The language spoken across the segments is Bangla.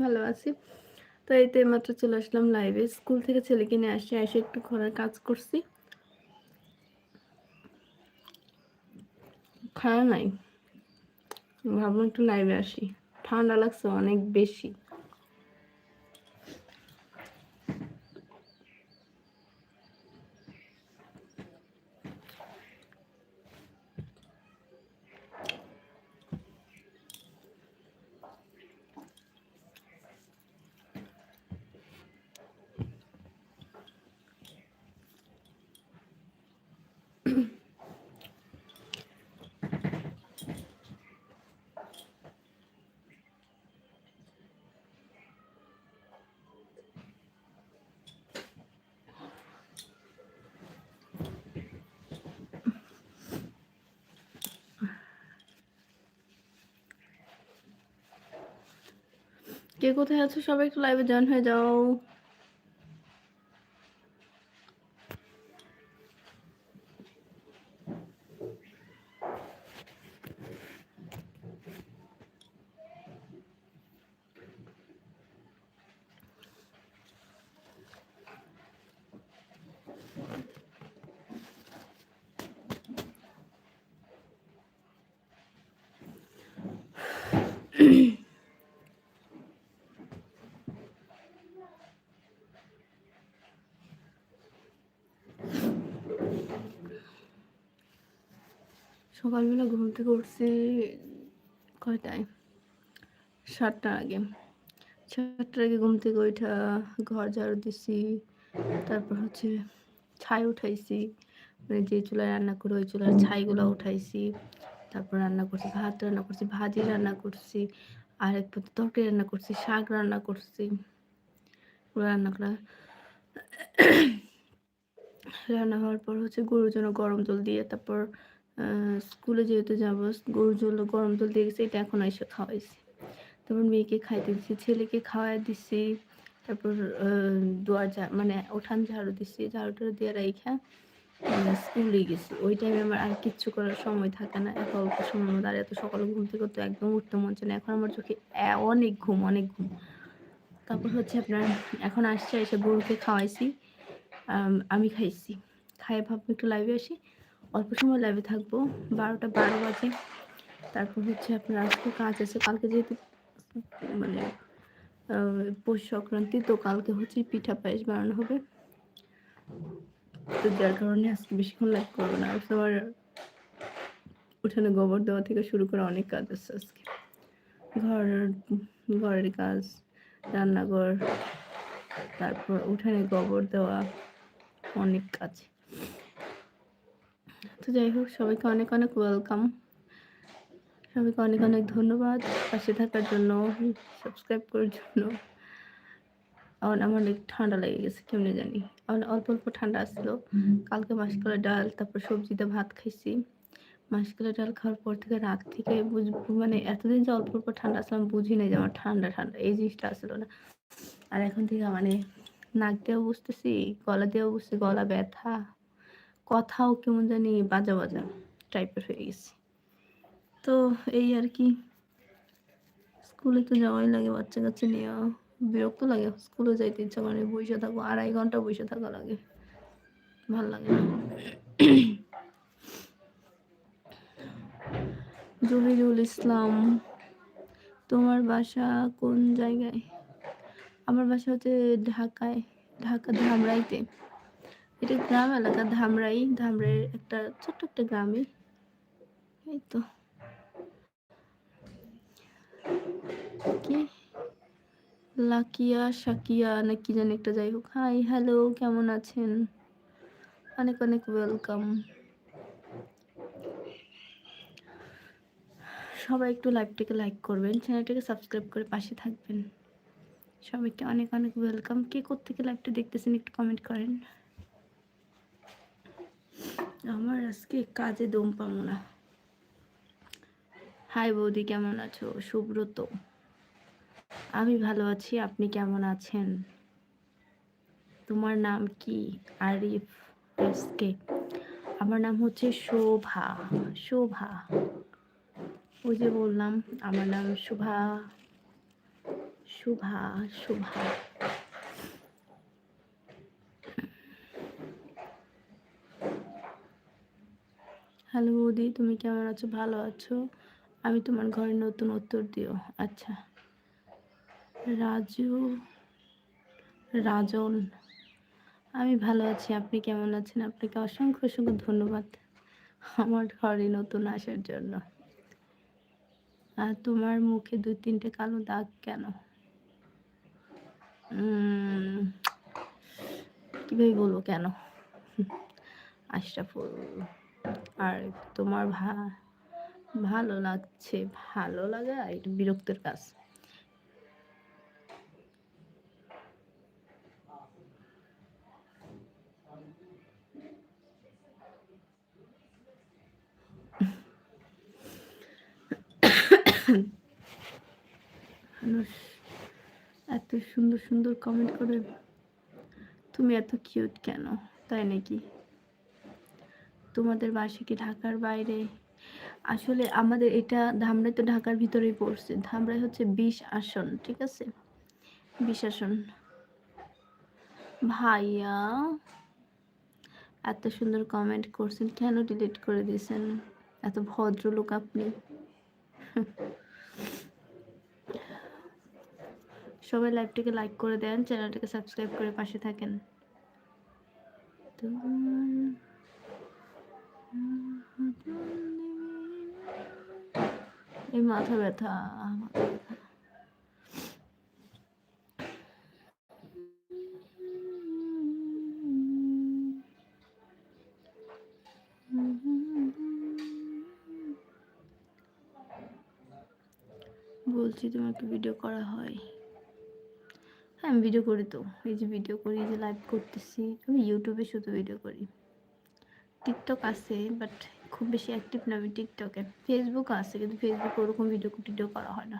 ভালো আছি। তো এই তো মাত্র চলে আসলাম লাইভে স্কুল থেকে ছেলে কিনে আসি এসে একটু ঘরের কাজ করছি। খাওয়া নাই। ভাবলাম একটু লাইভে আসি। ঠান্ডা লাগছে অনেক বেশি। কে কোথায় আছো? সবাই একটু লাইভে জয়েন হয়ে যাও। সকালবেলা ঘুম থেকে উঠছি কয়টায়? সাতটার আগে। সাতটার আগে ঘুম থেকে ওইটা ঘর ঝাড়ু দিছি, তারপর হচ্ছে ছাই উঠাইছি মানে যে চুলায় রান্না করে ওই চুলার ছাইগুলো উঠাইছি, তারপর রান্না করছি, ভাত রান্না করছি, ভাজি রান্না করছি, আর এক পথে তরকারি রান্না করছি, শাক রান্না করছি। রান্না করা রান্না হওয়ার পর হচ্ছে গরুর জন্য গরম জল দিয়ে তারপর স্কুলে যেহেতু যাব, গরুর জল, গরম জল দিয়ে গেছে, এটা এখন এসে খাওয়াইছি। তারপর মেয়েকে খাইতে দিচ্ছি ছেলেকে খাওয়াই দিচ্ছি তারপর দুয়ার মানে উঠান ঝাড়ু দিচ্ছি টাড়ু দিয়ে রেখা স্কুলে গেছি। ওই টাইমে আমার আর কিচ্ছু করার সময় থাকে না, এত অল্প সময় মধ্যে আর এত সকালে ঘুম থেকে তো একদম উঠতে মন চায় না। এখন আমার চোখে অনেক ঘুম অনেক ঘুম। তারপর হচ্ছে আপনার, এখন আসছে, এসে গরুকে খাওয়াইছি, আমি খাইছি। খাইয়ে ভাববো একটু লাইভে আসি। অল্প সময় লাইভে থাকব, বারোটা বারো বাজে। তারপর হচ্ছে আপনার আজকে কাজ আছে, কালকে যেহেতু মানে পৌষ সংক্রান্তি, তো কালকে হচ্ছে পিঠা পায়েস বানানো হবে। তো যার কারণে আজকে বেশিক্ষণ লাইভ করব না। তোমার উঠানে গোবর দেওয়া থেকে শুরু করে অনেক কাজ আছে আজকে। ঘর, ঘরের কাজ, রান্নাঘর, তারপর উঠানে গোবর দেওয়া, অনেক কাজ। তো যাই হোক, সবাইকে অনেক অনেক ওয়েলকাম সবাইকে অনেক অনেক ধন্যবাদ পাশে থাকার জন্য সাবস্ক্রাইব করার জন্য। আমার অনেক ঠান্ডা লেগে গেছে, কেমনে জানি। অল্প অল্প ঠান্ডা আসলো কালকে মাসকলা ডাল, তারপর সবজিতে ভাত খাইছি। মাসকলা ডাল খাওয়ার পর থেকে রাত থেকে মানে এতদিন যে অল্প অল্প ঠান্ডা আসলাম, বুঝি নাই যে আমার ঠান্ডা ঠান্ডা, এই জিনিসটা আসলো না। আর এখন থেকে মানে নাক দিয়েও বুঝতেছি, গলা দিয়েও বুঝছি গলা ব্যথা। কথাও কেমন জানি বাজা বাজা টাইপের হয়ে গেছে। তো এই আর কি স্কুলে তো যাওয়াই লাগে বাচ্চা কাচ্চা নিয়ে বিরক্ত লাগে। স্কুলে যাইতে ইচ্ছা করে বসে থাকব, আড়াই ঘণ্টা বসে থাকা লাগে। ভালো লাগে জহিরুল ইসলাম, তোমার বাসা কোন জায়গায়? আমার বাসা হচ্ছে ঢাকায় ঢাকা ধামরাইতে এটা গ্রাম এলাকা ধামরাই। ধামরাইয়ের একটা ছোট্ট একটা গ্রামে। এই তো কি? লাকিয়া শাকিয়া না কি জানি একটা যাই হোক। হাই হ্যালো কেমন আছেন? অনেক অনেক ওয়েলকাম সবাই একটু লাইভটাকে লাইক করবেন চ্যানেলটিকে সাবস্ক্রাইব করে পাশে থাকবেন। সবাইকে অনেক অনেক ওয়েলকাম কে কোথেকে লাইভটা দেখতেছেন একটু কমেন্ট করেন। আমার আজকে কাজে দম পাবো না। হাই বৌদি, কেমন আছো? সুব্রত। আমি ভালো আছি, আপনি কেমন আছেন? তোমার নাম কি? আরিফ এসকে আমার নাম হচ্ছে শোভা শোভা। ওই যে বললাম, আমার নাম শোভা শোভা, শুভা। হ্যালো বৌদি, তুমি কেমন আছো? ভালো আছো? আমি তোমার ঘরে নতুন উত্তর দিও। আচ্ছা। রাজু, রাজন, আমি ভালো আছি। আপনি কেমন আছেন? আপনাকে অসংখ্য অসংখ্য ধন্যবাদ আমার ঘরে নতুন আসার জন্য। আর তোমার মুখে দুই তিনটে কালো দাগ কেন? কীভাবে বলব কেন? আশরাফুল। আর তোমার ভা, ভালো লাগছে, ভালো লাগা এটা বিরক্তের কাজ। এত সুন্দর সুন্দর কমেন্ট করে, তুমি এত কিউট কেন? তাই নাকি? তোমাদের বাসা কি ঢাকার বাইরে? আসলে আমাদের এটা ধামরাই তো ঢাকার ভিতরেই পড়ছে। ধামরাই হচ্ছে বিশ আসন, ঠিক আছে? বিশ আসন। ভাইয়া, এত সুন্দর কমেন্ট করছেন, কেন ডিলিট করে দিয়েছেন? এত ভদ্রলোক আপনি। সবাই লাইভটিকে লাইক করে দেন চ্যানেলটিকে সাবস্ক্রাইব করে পাশে থাকেন। তোমার এই মাথা ব্যথা বলছি তোমাকে ভিডিও করা হয়। হ্যাঁ আমি ভিডিও করি তো। এই যে ভিডিও করি যে লাইভ করতেছি। আমি ইউটিউবে শুধু ভিডিও করি। টিকটক আছে বাট খুব বেশি অ্যাক্টিভ না, আমি টিকটকে ফেসবুক আছে, কিন্তু ফেসবুকে ওরকম ভিডিও টিডিও করা হয় না।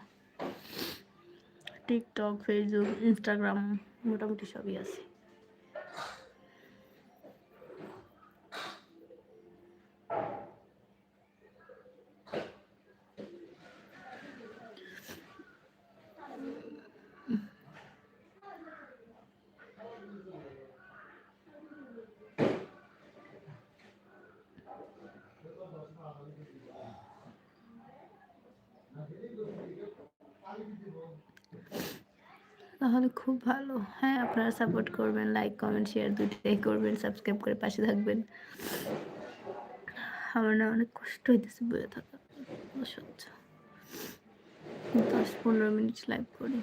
টিকটক ফেসবুক ইনস্টাগ্রাম মোটামুটি সবই আছে। তাহলে খুব ভালো। হ্যাঁ আপনারা সাপোর্ট করবেন লাইক কমেন্ট শেয়ার দুটোই করবেন সাবস্ক্রাইব করে পাশে থাকবেন। আমার না অনেক কষ্ট হইতেছে বয়ে থাকা। অসহ্য। দশ পনেরো মিনিট লাইভ করি।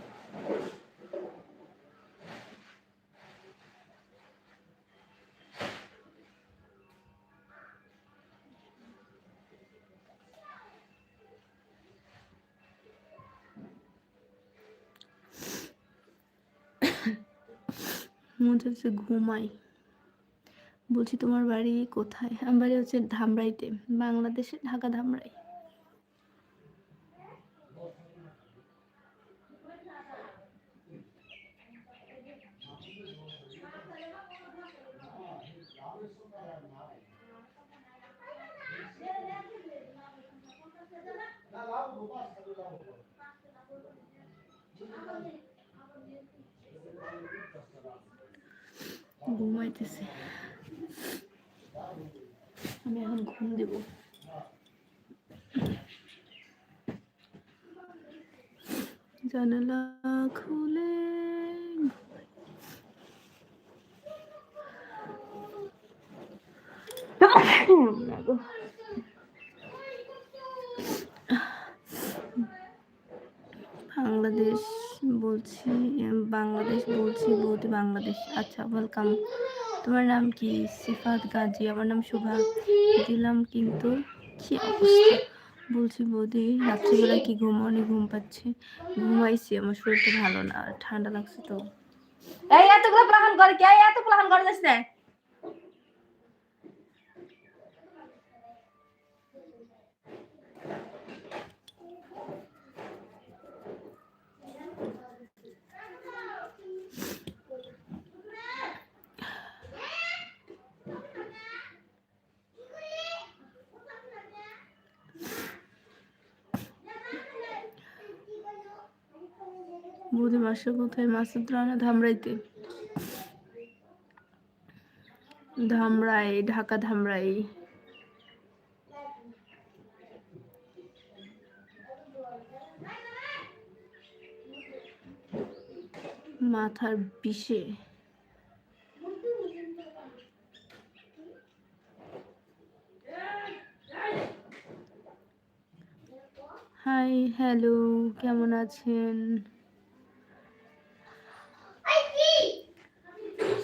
মনে হচ্ছে ঘুমাই। বলছি তোমার বাড়ি কোথায়? আমার বাড়ি হচ্ছে ধামরাইতে বাংলাদেশে ঢাকা ধামরাই ঘুমাইতেছে। আমি এখন ঘুম দেব। জানালা খুলে বাংলাদেশ বলছি বাংলাদেশ বলছি, বৌদি বাংলাদেশ। আচ্ছা ওয়েলকাম তোমার নাম কি? সিফাত গাজী। আমার নাম শুভা। দিলাম কিন্তু কি অবস্থা? বলছি, বৌদি রাত্রিবেলা কি ঘুম? অনেক ঘুম পাচ্ছি। ঘুমাইছি, আমার শরীরটা ভালো না, ঠান্ডা লাগছে তো। এই, এতগুলো প্লাহান করে কে? এত প্লাহান করে যাচ্ছে বৌদি মাসে কোথায়? মাসুদ রানা ধামরাইতে। ধামরাই, ঢাকা ধামরাই। মাথার বিষে। হাই, হ্যালো, কেমন আছেন?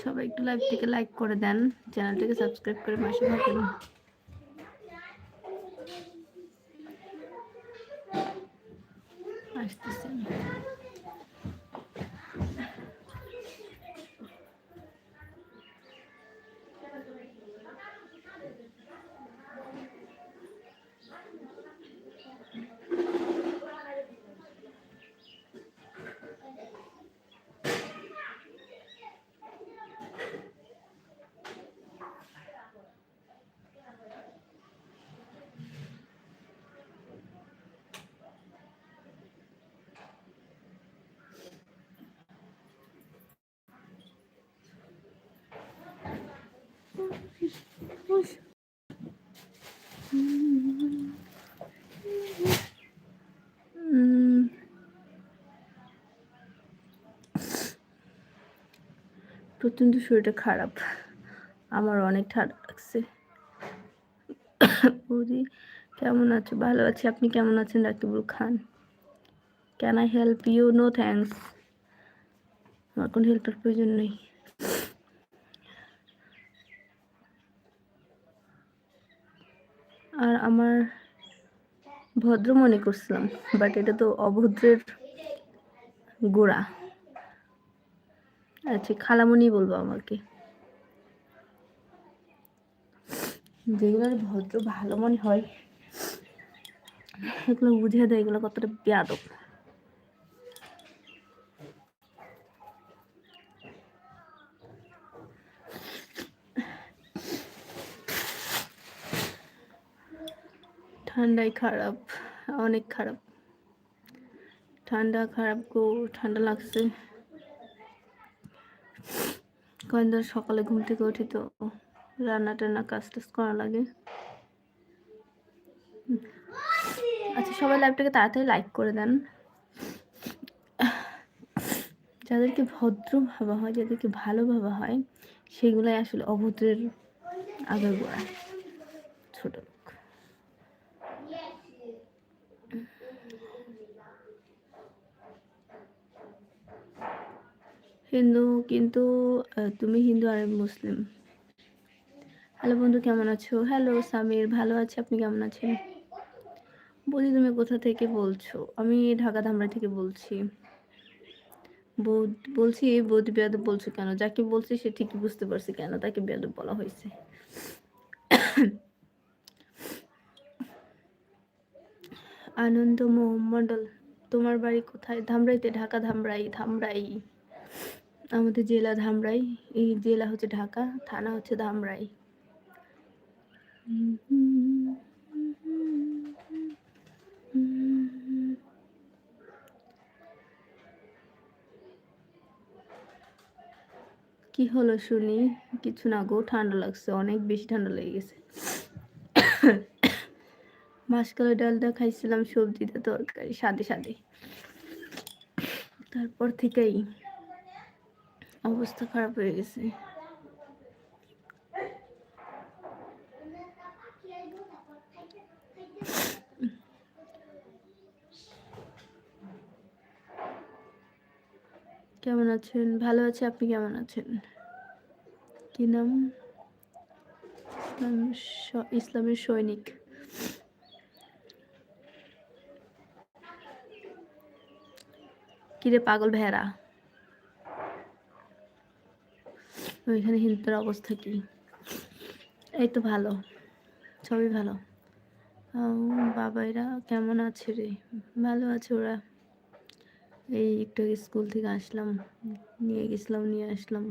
সবাই একটু লাইভটিকে লাইক করে দেন চ্যানেলটিকে সাবস্ক্রাইব করে পাশে থাকেন। আসতেছি আমি। উম, প্রচণ্ড শরীরটা খারাপ। আমার অনেক ঠান্ডা লাগছে। বৌদি, কেমন আছো? ভালো আছি। আপনি কেমন আছেন Rakibul Khan? Can I help you no thanks আমার কোনো হেল্পের প্রয়োজন নেই। আর আমার ভদ্র মনে করছিলাম বাট এটা তো অভদ্রের গোড়া। আচ্ছা খালামণি বলব আমাকে। যেগুলো ভদ্র, ভালো মনে হয়, এগুলো বুঝে দেয়, এগুলো কতটা বেয়াদব। ঠান্ডাই খারাপ, অনেক খারাপ। ঠান্ডা খারাপ গো, ঠান্ডা লাগছে। কয়েকদিন সকালে ঘুম থেকে উঠি তো রান্না টান্না কাজ টাজ করা লাগে। আচ্ছা সবাই লাইভটাকে তাড়াতাড়ি লাইক করে দেন। যাদেরকে ভদ্র ভাবা হয়, যাদেরকে ভালো ভাবা হয়, সেগুলাই আসলে অভদ্রের আগের গোড়া ছোট। হিন্দু, কিন্তু তুমি হিন্দু আর মুসলিম। হ্যালো বন্ধু, কেমন আছো? হ্যালো, সামির, ভালো আছি, আপনি কেমন আছেন? বলি তুমি কোথা থেকে বলছো? আমি ঢাকা ধামরা থেকে বলছি। বলছি বৌদি বেয়াদব বলছো কেন? যাকে বলছি সে ঠিকই বুঝতে পারছি কেন? তাকে বেয়াদব বলা হয়েছে। আনন্দ মন্ডল তোমার বাড়ি কোথায়? ধামরাইতে, ঢাকা ধামরাই ধামরাই। আমাদের জেলা ধামরাই, এই জেলা হচ্ছে ঢাকা, থানা হচ্ছে ধামরাই। কি হলো শুনি? কিছু না গো, ঠান্ডা লাগছে, অনেক বেশি ঠান্ডা লেগে গেছে। মাসকালের ডালটা খাইছিলাম, সবজিতে তরকারি, সাদে সাদে। তারপর থেকেই অবস্থা খারাপ হয়ে গেছে। কেমন আছেন? ভালো আছে, আপনি কেমন আছেন? কি নাম? ইসলামের সৈনিক। কিরে পাগল ভেড়া? ওইখানে হিন্দুদের অবস্থা কি? এই তো ভালো, সবই ভালো। বাবাইরা কেমন আছে রে? ভালো আছে ওরা। এই একটু স্কুল থেকে আসলাম, নিয়ে গেছিলাম, নিয়ে আসলাম।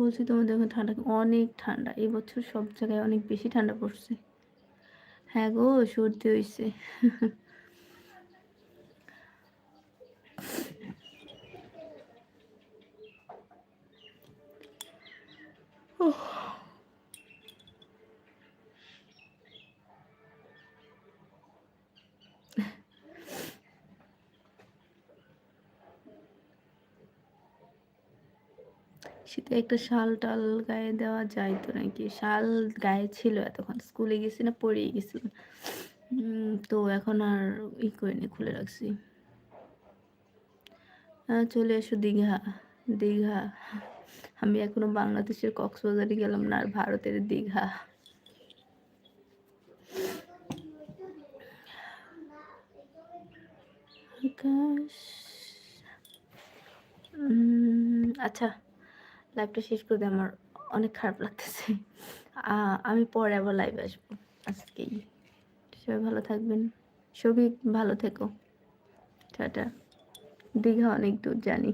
বলছি তোমাদের ওখানে ঠান্ডা অনেক ঠান্ডা, এই বছর সব জায়গায় অনেক বেশি ঠান্ডা পড়ছে। হ্যাঁ গো, সর্দি হয়েছে শীতে একটা শাল টাল গায়ে দেওয়া যায় তো নাকি? শাল গায়ে ছিল এতক্ষণ স্কুলে গেছি না গেছিলাম উম, তো এখন আর ই করিনি খুলে রাখছি। চলে এসো দীঘা দীঘা। আমি এখনও বাংলাদেশের কক্সবাজারে গেলাম না, আর ভারতের দীঘা। আচ্ছা লাইভটা শেষ করে আমার অনেক খারাপ লাগতেছে। আমি পরে আবার লাইভ আসব আজকেই। সবাই ভালো থাকবেন। সবই ভালো থেকো। টাটা। দীঘা অনেক দূর জানি।